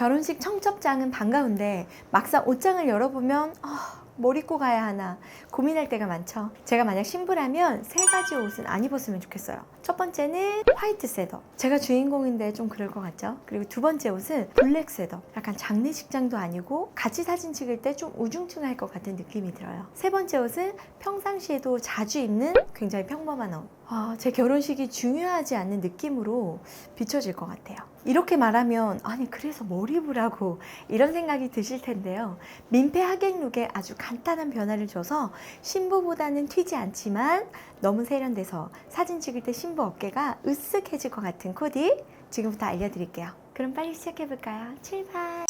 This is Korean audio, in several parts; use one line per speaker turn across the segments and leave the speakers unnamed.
결혼식 청첩장은 반가운데 막상 옷장을 열어보면 아, 뭘 입고 가야 하나 고민할 때가 많죠. 제가 만약 신부라면 세 가지 옷은 안 입었으면 좋겠어요. 첫 번째는 화이트 셋업. 제가 주인공인데 좀 그럴 것 같죠? 그리고 두 번째 옷은 블랙 셋업. 약간 장례식장도 아니고 같이 사진 찍을 때 좀 우중충할 것 같은 느낌이 들어요. 세 번째 옷은 평상시에도 자주 입는 굉장히 평범한 옷. 아, 제 결혼식이 중요하지 않는 느낌으로 비춰질 것 같아요. 이렇게 말하면 아니 그래서 뭘 입으라고 이런 생각이 드실 텐데요. 민폐 하객룩에 아주 간단한 변화를 줘서 신부보다는 튀지 않지만 너무 세련돼서 사진 찍을 때 신부 어깨가 으쓱해질 것 같은 코디 지금부터 알려드릴게요. 그럼 빨리 시작해볼까요? 출발!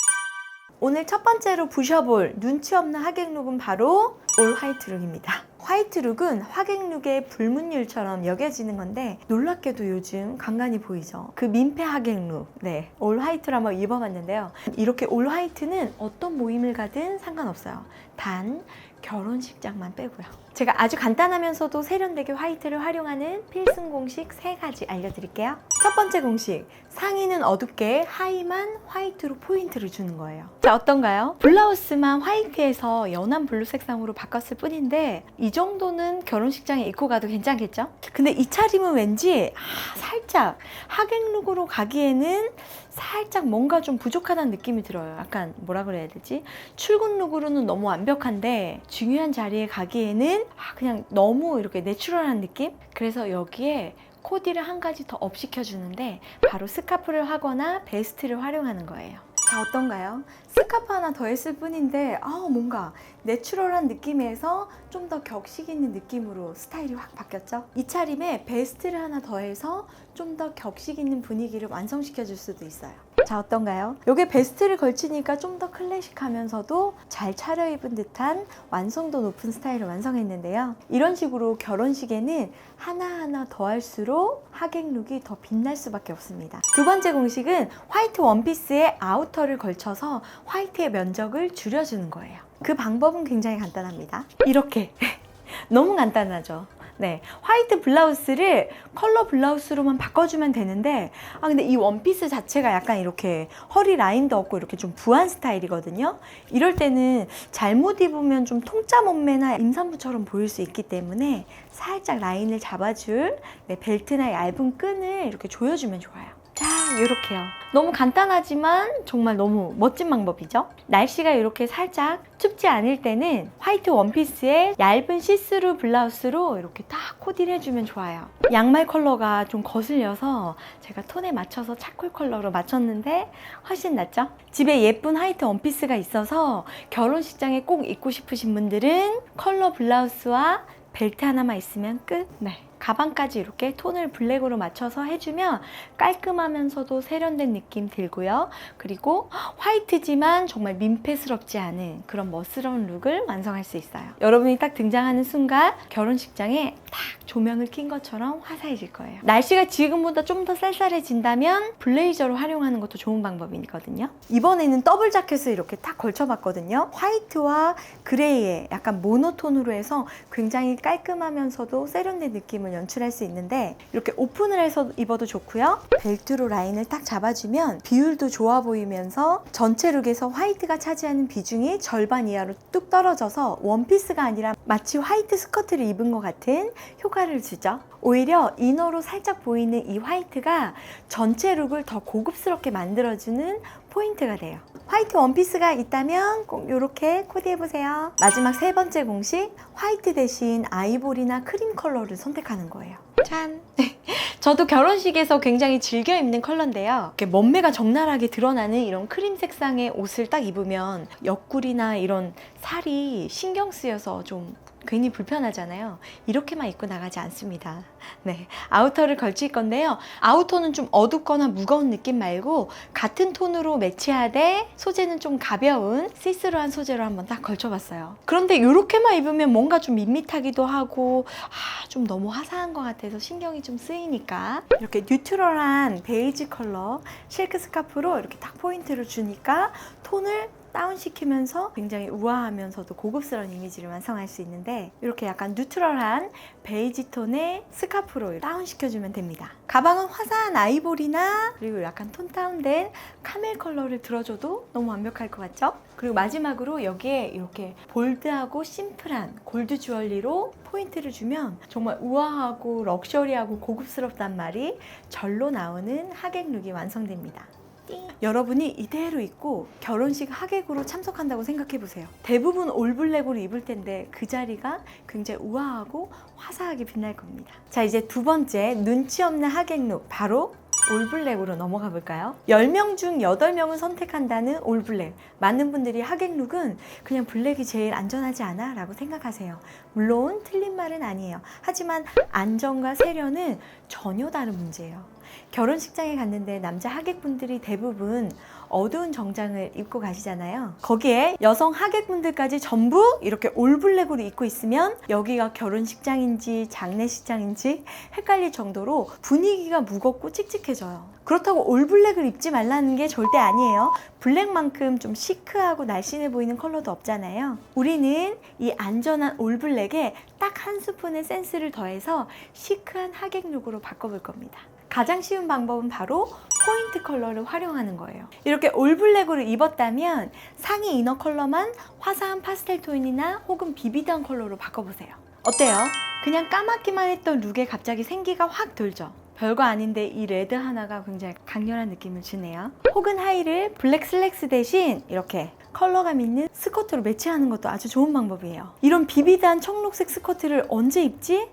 오늘 첫 번째로 부셔볼 눈치 없는 하객룩은 바로 올 화이트 룩입니다. 화이트 룩은 화객룩의 불문율처럼 여겨지는 건데 놀랍게도 요즘 간간히 보이죠. 그 민폐 하객룩. 네. 올 화이트를 한번 입어봤는데요. 이렇게 올 화이트는 어떤 모임을 가든 상관없어요. 단 결혼식장만 빼고요. 제가 아주 간단하면서도 세련되게 화이트를 활용하는 필승 공식 세 가지 알려드릴게요. 첫 번째 공식. 상의는 어둡게 하의만 화이트로 포인트를 주는 거예요. 자, 어떤가요? 블라우스만 화이트에서 연한 블루 색상으로 바꿨을 뿐인데 이 정도는 결혼식장에 입고 가도 괜찮겠죠? 근데 이 차림은 왠지 아, 살짝 하객룩으로 가기에는 살짝 뭔가 좀 부족하다는 느낌이 들어요. 약간 뭐라 그래야 되지? 출근 룩으로는 너무 완벽한데 중요한 자리에 가기에는 아, 그냥 너무 이렇게 내추럴한 느낌? 그래서 여기에 코디를 한 가지 더 업시켜주는데 바로 스카프를 하거나 베스트를 활용하는 거예요. 자 어떤가요? 스카프 하나 더 했을 뿐인데 아 뭔가 내추럴한 느낌에서 좀 더 격식 있는 느낌으로 스타일이 확 바뀌었죠? 이 차림에 베스트를 하나 더해서 좀 더 격식 있는 분위기를 완성시켜 줄 수도 있어요. 자 어떤가요? 요게 베스트를 걸치니까 좀 더 클래식하면서도 잘 차려입은 듯한 완성도 높은 스타일을 완성했는데요. 이런 식으로 결혼식에는 하나하나 더할수록 하객룩이 더 빛날 수밖에 없습니다. 두 번째 공식은 화이트 원피스에 아우터를 걸쳐서 화이트의 면적을 줄여주는 거예요. 그 방법은 굉장히 간단합니다. 이렇게 너무 간단하죠. 네, 화이트 블라우스를 컬러 블라우스로만 바꿔주면 되는데, 아, 근데 이 원피스 자체가 약간 이렇게 허리 라인도 없고 이렇게 좀 부한 스타일이거든요. 이럴 때는 잘못 입으면 좀 통짜 몸매나 임산부처럼 보일 수 있기 때문에 살짝 라인을 잡아줄 네, 벨트나 얇은 끈을 이렇게 조여주면 좋아요. 자, 이렇게요. 너무 간단하지만 정말 너무 멋진 방법이죠. 날씨가 이렇게 살짝 춥지 않을 때는 화이트 원피스에 얇은 시스루 블라우스로 이렇게 딱 코디를 해주면 좋아요. 양말 컬러가 좀 거슬려서 제가 톤에 맞춰서 차콜 컬러로 맞췄는데 훨씬 낫죠? 집에 예쁜 화이트 원피스가 있어서 결혼식장에 꼭 입고 싶으신 분들은 컬러 블라우스와 벨트 하나만 있으면 끝. 네. 가방까지 이렇게 톤을 블랙으로 맞춰서 해주면 깔끔하면서도 세련된 느낌 들고요. 그리고 화이트지만 정말 민폐스럽지 않은 그런 멋스러운 룩을 완성할 수 있어요. 여러분이 딱 등장하는 순간 결혼식장에 딱 조명을 킨 것처럼 화사해질 거예요. 날씨가 지금보다 좀 더 쌀쌀해진다면 블레이저로 활용하는 것도 좋은 방법이거든요. 이번에는 더블 자켓을 이렇게 딱 걸쳐봤거든요. 화이트와 그레이의 약간 모노톤으로 해서 굉장히 깔끔하면서도 세련된 느낌을 연출할 수 있는데 이렇게 오픈을 해서 입어도 좋고요. 벨트로 라인을 딱 잡아주면 비율도 좋아 보이면서 전체 룩에서 화이트가 차지하는 비중이 절반 이하로 뚝 떨어져서 원피스가 아니라 마치 화이트 스커트를 입은 것 같은 효과를 주죠. 오히려 이너로 살짝 보이는 이 화이트가 전체 룩을 더 고급스럽게 만들어주는 포인트가 돼요. 화이트 원피스가 있다면 꼭 이렇게 코디해보세요. 마지막 세 번째 공식, 화이트 대신 아이보리나 크림 컬러를 선택하는 거예요. 짠! 저도 결혼식에서 굉장히 즐겨 입는 컬러인데요. 이렇게 몸매가 적나라하게 드러나는 이런 크림 색상의 옷을 딱 입으면 옆구리나 이런 살이 신경 쓰여서 좀 괜히 불편하잖아요. 이렇게만 입고 나가지 않습니다. 네. 아우터를 걸칠 건데요. 아우터는 좀 어둡거나 무거운 느낌 말고 같은 톤으로 매치하되 소재는 좀 가벼운 시스루한 소재로 한번 딱 걸쳐봤어요. 그런데 이렇게만 입으면 뭔가 좀 밋밋하기도 하고 아, 좀 너무 화사한 것 같아서 신경이 좀 쓰이니까 이렇게 뉴트럴한 베이지 컬러 실크 스카프로 이렇게 딱 포인트를 주니까 톤을 다운시키면서 굉장히 우아하면서도 고급스러운 이미지를 완성할 수 있는데 이렇게 약간 뉴트럴한 베이지 톤의 스카프로 다운시켜주면 됩니다. 가방은 화사한 아이보리나 그리고 약간 톤 다운된 카멜 컬러를 들어줘도 너무 완벽할 것 같죠? 그리고 마지막으로 여기에 이렇게 볼드하고 심플한 골드 주얼리로 포인트를 주면 정말 우아하고 럭셔리하고 고급스럽단 말이 절로 나오는 하객 룩이 완성됩니다. 띵. 여러분이 이대로 입고 결혼식 하객으로 참석한다고 생각해 보세요. 대부분 올블랙으로 입을 텐데 그 자리가 굉장히 우아하고 화사하게 빛날 겁니다. 자, 이제 두 번째 눈치 없는 하객 룩 바로 올블랙으로 넘어가 볼까요? 10명 중 8명을 선택한다는 올블랙. 많은 분들이 하객 룩은 그냥 블랙이 제일 안전하지 않아? 라고 생각하세요. 물론 틀린 말은 아니에요. 하지만 안전과 세련은 전혀 다른 문제예요. 결혼식장에 갔는데 남자 하객분들이 대부분 어두운 정장을 입고 가시잖아요. 거기에 여성 하객분들까지 전부 이렇게 올블랙으로 입고 있으면 여기가 결혼식장인지 장례식장인지 헷갈릴 정도로 분위기가 무겁고 칙칙해져요. 그렇다고 올블랙을 입지 말라는 게 절대 아니에요. 블랙만큼 좀 시크하고 날씬해 보이는 컬러도 없잖아요. 우리는 이 안전한 올블랙에 딱 한 스푼의 센스를 더해서 시크한 하객 룩으로 바꿔볼 겁니다. 가장 쉬운 방법은 바로 포인트 컬러를 활용하는 거예요. 이렇게 올블랙으로 입었다면 상의 이너 컬러만 화사한 파스텔 톤이나 혹은 비비드한 컬러로 바꿔보세요. 어때요? 그냥 까맣기만 했던 룩에 갑자기 생기가 확 돌죠. 별거 아닌데 이 레드 하나가 굉장히 강렬한 느낌을 주네요. 혹은 하의를 블랙 슬랙스 대신 이렇게 컬러감 있는 스커트로 매치하는 것도 아주 좋은 방법이에요. 이런 비비드한 청록색 스커트를 언제 입지?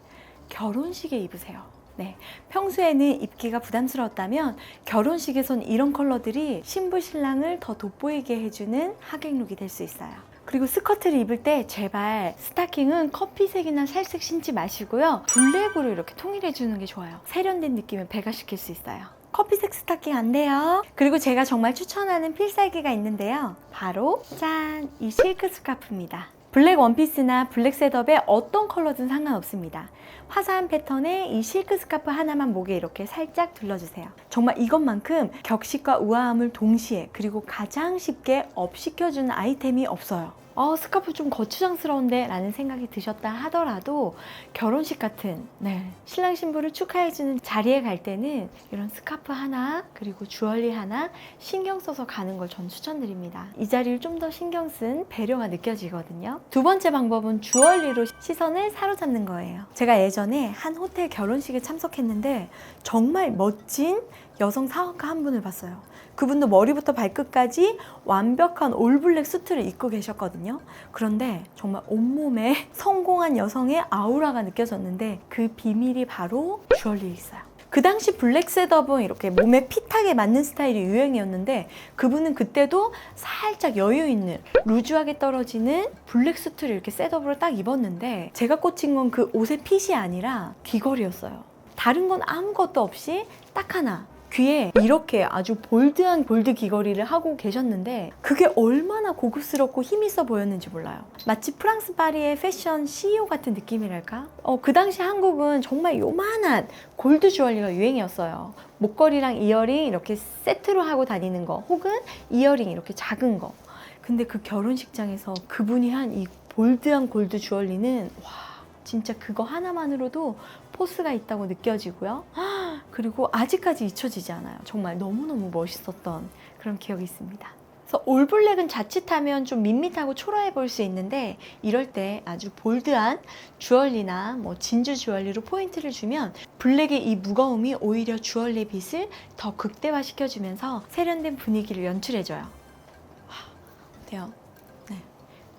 결혼식에 입으세요. 네. 평소에는 입기가 부담스러웠다면 결혼식에선 이런 컬러들이 신부 신랑을 더 돋보이게 해주는 하객룩이 될 수 있어요. 그리고 스커트를 입을 때 제발 스타킹은 커피색이나 살색 신지 마시고요. 블랙으로 이렇게 통일해 주는 게 좋아요. 세련된 느낌을 배가시킬 수 있어요. 커피색 스타킹 안 돼요. 그리고 제가 정말 추천하는 필살기가 있는데요. 바로 짠! 이 실크 스카프입니다. 블랙 원피스나 블랙 셋업에 어떤 컬러든 상관없습니다. 화사한 패턴의 이 실크 스카프 하나만 목에 이렇게 살짝 둘러주세요. 정말 이것만큼 격식과 우아함을 동시에 그리고 가장 쉽게 업시켜주는 아이템이 없어요. 어, 스카프 좀 거추장스러운데 라는 생각이 드셨다 하더라도 결혼식 같은 네, 신랑 신부를 축하해주는 자리에 갈 때는 이런 스카프 하나 그리고 주얼리 하나 신경 써서 가는 걸 전 추천드립니다. 이 자리를 좀 더 신경 쓴 배려가 느껴지거든요. 두 번째 방법은 주얼리로 시선을 사로잡는 거예요. 제가 예전에 한 호텔 결혼식에 참석했는데 정말 멋진 여성 사원가 한 분을 봤어요. 그분도 머리부터 발끝까지 완벽한 올블랙 수트를 입고 계셨거든요. 그런데 정말 온몸에 성공한 여성의 아우라가 느껴졌는데 그 비밀이 바로 주얼리에 있어요. 그 당시 블랙 셋업은 이렇게 몸에 핏하게 맞는 스타일이 유행이었는데 그분은 그때도 살짝 여유 있는 루즈하게 떨어지는 블랙 수트를 이렇게 셋업으로 딱 입었는데 제가 꽂힌 건 그 옷의 핏이 아니라 귀걸이였어요. 다른 건 아무것도 없이 딱 하나 귀에 이렇게 아주 볼드한 골드 귀걸이를 하고 계셨는데 그게 얼마나 고급스럽고 힘있어 보였는지 몰라요. 마치 프랑스 파리의 패션 CEO 같은 느낌이랄까? 어, 그 당시 한국은 정말 요만한 골드 주얼리가 유행이었어요. 목걸이랑 이어링 이렇게 세트로 하고 다니는 거 혹은 이어링 이렇게 작은 거. 근데 그 결혼식장에서 그분이 한 이 볼드한 골드 주얼리는 와 진짜 그거 하나만으로도 포스가 있다고 느껴지고요. 그리고 아직까지 잊혀지지 않아요. 정말 너무너무 멋있었던 그런 기억이 있습니다. 그래서 올블랙은 자칫하면 좀 밋밋하고 초라해 보일 수 있는데 이럴 때 아주 볼드한 주얼리나 뭐 진주 주얼리로 포인트를 주면 블랙의 이 무거움이 오히려 주얼리 빛을 더 극대화 시켜주면서 세련된 분위기를 연출해줘요. 와, 어때요? 네,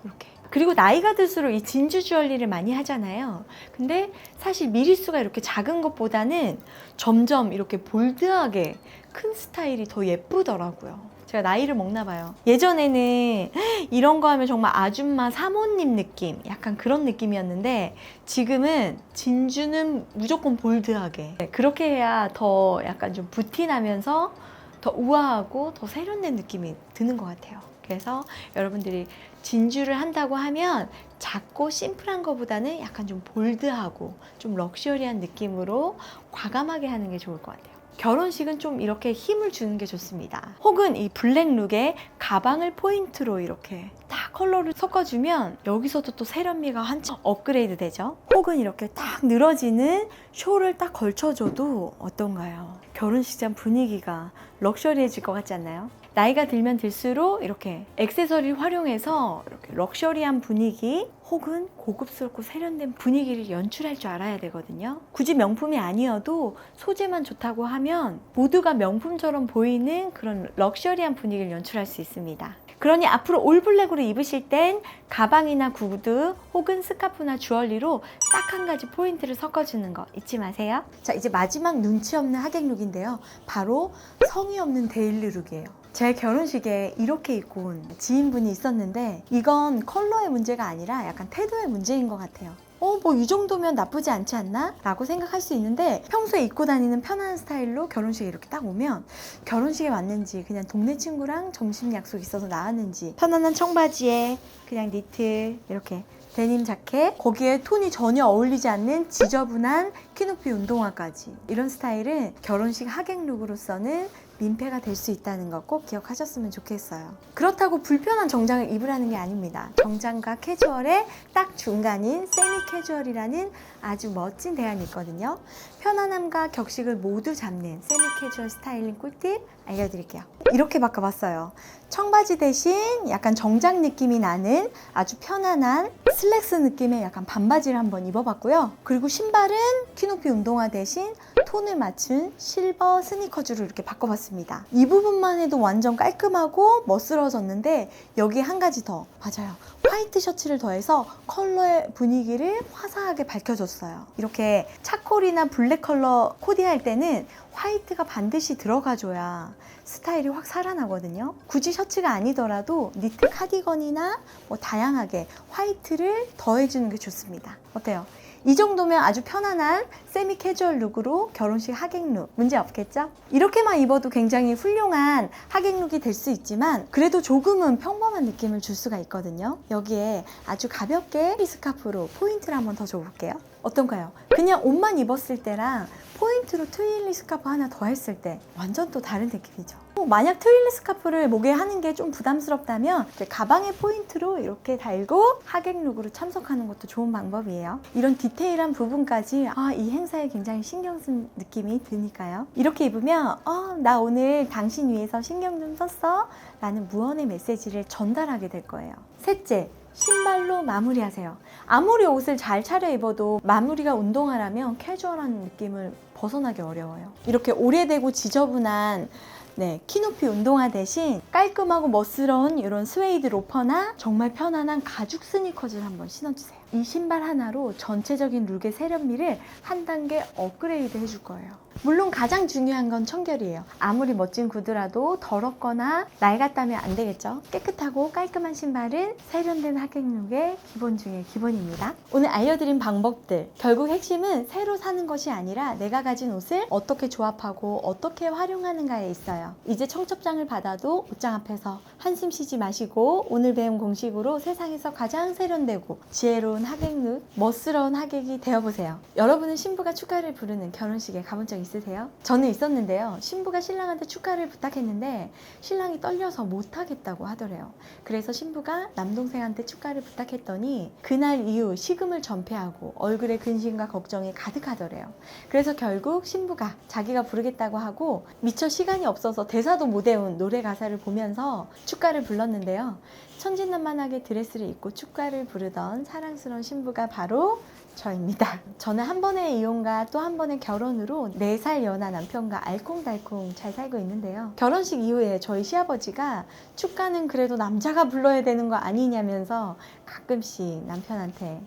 이렇게. 그리고 나이가 들수록 이 진주 주얼리를 많이 하잖아요. 근데 사실 미리수가 이렇게 작은 것보다는 점점 이렇게 볼드하게 큰 스타일이 더 예쁘더라고요. 제가 나이를 먹나 봐요. 예전에는 이런 거 하면 정말 아줌마 사모님 느낌, 약간 그런 느낌이었는데 지금은 진주는 무조건 볼드하게. 네, 그렇게 해야 더 약간 좀 부티나면서 더 우아하고 더 세련된 느낌이 드는 것 같아요. 그래서 여러분들이 진주를 한다고 하면 작고 심플한 것보다는 약간 좀 볼드하고 좀 럭셔리한 느낌으로 과감하게 하는 게 좋을 것 같아요. 결혼식은 좀 이렇게 힘을 주는 게 좋습니다. 혹은 이 블랙 룩에 가방을 포인트로 이렇게 다 컬러를 섞어주면 여기서도 또 세련미가 한층 업그레이드 되죠. 혹은 이렇게 딱 늘어지는 쇼를 딱 걸쳐줘도 어떤가요? 결혼식장 분위기가 럭셔리해질 것 같지 않나요? 나이가 들면 들수록 이렇게 액세서리를 활용해서 이렇게 럭셔리한 분위기 혹은 고급스럽고 세련된 분위기를 연출할 줄 알아야 되거든요. 굳이 명품이 아니어도 소재만 좋다고 하면 모두가 명품처럼 보이는 그런 럭셔리한 분위기를 연출할 수 있습니다. 그러니 앞으로 올블랙으로 입으실 땐 가방이나 구두 혹은 스카프나 주얼리로 딱 한 가지 포인트를 섞어주는 거 잊지 마세요. 자, 이제 마지막 눈치 없는 하객 룩인데요. 바로 성의 없는 데일리 룩이에요. 제 결혼식에 이렇게 입고 온 지인분이 있었는데 이건 컬러의 문제가 아니라 약간 태도의 문제인 것 같아요. 어, 뭐 이 정도면 나쁘지 않지 않나? 라고 생각할 수 있는데 평소에 입고 다니는 편한 스타일로 결혼식에 이렇게 딱 오면 결혼식에 왔는지 그냥 동네 친구랑 점심 약속 있어서 나왔는지 편안한 청바지에 그냥 니트 이렇게 데님 자켓 거기에 톤이 전혀 어울리지 않는 지저분한 키높이 운동화까지 이런 스타일은 결혼식 하객 룩으로서는 민폐가 될 수 있다는 거 꼭 기억하셨으면 좋겠어요. 그렇다고 불편한 정장을 입으라는 게 아닙니다. 정장과 캐주얼의 딱 중간인 세미 캐주얼이라는 아주 멋진 대안이 있거든요. 편안함과 격식을 모두 잡는 세미 캐주얼 스타일링 꿀팁 알려드릴게요. 이렇게 바꿔봤어요. 청바지 대신 약간 정장 느낌이 나는 아주 편안한 슬랙스 느낌의 약간 반바지를 한번 입어봤고요. 그리고 신발은 키높이 운동화 대신 톤을 맞춘 실버 스니커즈로 이렇게 바꿔봤습니다. 이 부분만 해도 완전 깔끔하고 멋스러워졌는데 여기 한 가지 더 맞아요. 화이트 셔츠를 더해서 컬러의 분위기를 화사하게 밝혀줬어요. 이렇게 차콜이나 블랙 컬러 코디할 때는 화이트가 반드시 들어가줘야 스타일이 확 살아나거든요. 굳이 셔츠가 아니더라도 니트 카디건이나 뭐 다양하게 화이트를 더해주는 게 좋습니다. 어때요? 이 정도면 아주 편안한 세미 캐주얼 룩으로 결혼식 하객 룩 문제 없겠죠? 이렇게만 입어도 굉장히 훌륭한 하객 룩이 될 수 있지만 그래도 조금은 평범한 느낌을 줄 수가 있거든요. 여기에 아주 가볍게 스카프로 포인트를 한번 더 줘볼게요. 어떤가요? 그냥 옷만 입었을 때랑 포인트로 트윌리 스카프 하나 더 했을 때 완전 또 다른 느낌이죠. 어, 만약 트윌리 스카프를 목에 하는 게 좀 부담스럽다면 가방에 포인트로 이렇게 달고 하객 룩으로 참석하는 것도 좋은 방법이에요. 이런 디테일한 부분까지 아, 이 행사에 굉장히 신경 쓴 느낌이 드니까요. 이렇게 입으면 어, 나 오늘 당신 위해서 신경 좀 썼어 라는 무언의 메시지를 전달하게 될 거예요. 셋째, 신발로 마무리하세요. 아무리 옷을 잘 차려 입어도 마무리가 운동화라면 캐주얼한 느낌을 벗어나기 어려워요. 이렇게 오래되고 지저분한 네, 키높이 운동화 대신 깔끔하고 멋스러운 이런 스웨이드 로퍼나 정말 편안한 가죽 스니커즈를 한번 신어주세요. 이 신발 하나로 전체적인 룩의 세련미를 한 단계 업그레이드 해줄 거예요. 물론 가장 중요한 건 청결이에요. 아무리 멋진 구두라도 더럽거나 낡았다면 안 되겠죠. 깨끗하고 깔끔한 신발은 세련된 하객룩의 기본 중에 기본입니다. 오늘 알려드린 방법들 결국 핵심은 새로 사는 것이 아니라 내가 가진 옷을 어떻게 조합하고 어떻게 활용하는가에 있어요. 이제 청첩장을 받아도 옷장 앞에서 한숨 쉬지 마시고 오늘 배운 공식으로 세상에서 가장 세련되고 지혜로운 하객룩, 멋스러운 하객이 되어보세요. 여러분은 신부가 축가를 부르는 결혼식에 가본 적 있으세요? 저는 있었는데요. 신부가 신랑한테 축가를 부탁했는데 신랑이 떨려서 못하겠다고 하더래요. 그래서 신부가 남동생한테 축가를 부탁했더니 그날 이후 식음을 전폐하고 얼굴에 근심과 걱정이 가득하더래요. 그래서 결국 신부가 자기가 부르겠다고 하고 미처 시간이 없어서 대사도 못 외운 노래 가사를 보면서 축가를 불렀는데요. 천진난만하게 드레스를 입고 축가를 부르던 사랑스러운 신부가 바로 저입니다. 저는 한 번의 이혼과 또 한 번의 결혼으로 4살 연하 남편과 알콩달콩 잘 살고 있는데요. 결혼식 이후에 저희 시아버지가 축가는 그래도 남자가 불러야 되는 거 아니냐면서 가끔씩 남편한테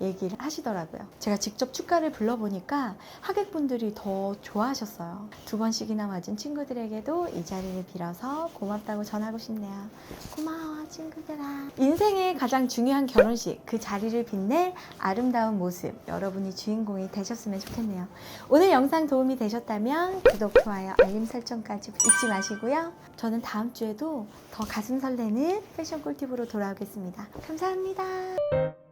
얘기를 하시더라고요. 제가 직접 축가를 불러보니까 하객분들이 더 좋아하셨어요. 두 번씩이나 맞은 친구들에게도 이 자리를 빌어서 고맙다고 전하고 싶네요. 고마워, 친구들아. 인생의 가장 중요한 결혼식, 그 자리를 빛낼 아름다운 모습, 여러분이 주인공이 되셨으면 좋겠네요. 오늘 영상 도움이 되셨다면 구독, 좋아요, 알림 설정까지 잊지 마시고요. 저는 다음 주에도 더 가슴 설레는 패션 꿀팁으로 돌아오겠습니다. 감사합니다.